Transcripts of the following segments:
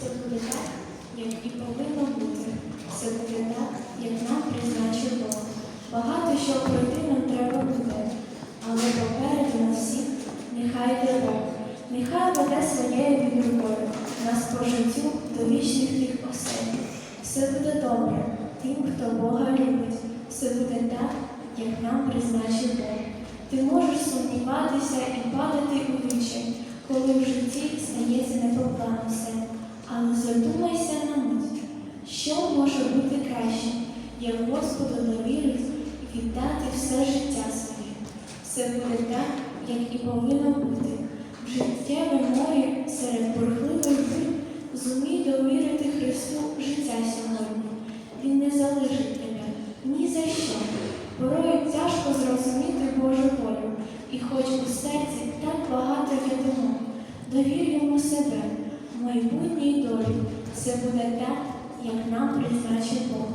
Все буде так, як і повинно бути. Все буде так, як нам призначив Бог. Багато що пройти нам треба буде, але попереду на всіх нехай йде Бог. Нехай веде своєю він рукою нас по життю до вічних тих осель. Все буде добре тим, хто Бога любить. Все буде так, як нам призначив Бог. Ти можеш сумніватися і падати у вічі, коли в житті стається не все. Але задумайся на мить, що може бути краще, як Господу довірить і віддати все життя своє. Все буде так, як і повинно бути. В життєвому морі серед бурхливих бурь зумій довірити Христу життя сьогодні. Він не залишить тебе ні за що. Порою тяжко зрозуміти Божу волю, і хоч у серці так багато є думок, довір йому себе, майбутній долі. Все буде так, як нам призначив Бог.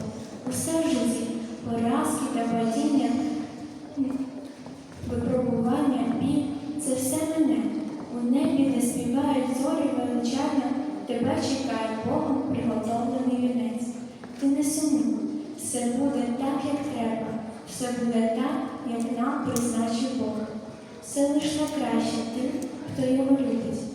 Усе в житті, поразки та падіння, випробування, біль це все мене. У небі, де співають зорі величання, тебе чекає Богом приготовлений вінець. Ти не сумуй, все буде так, як треба, все буде так, як нам призначив Бог. Все лиш краще тим, хто його любить.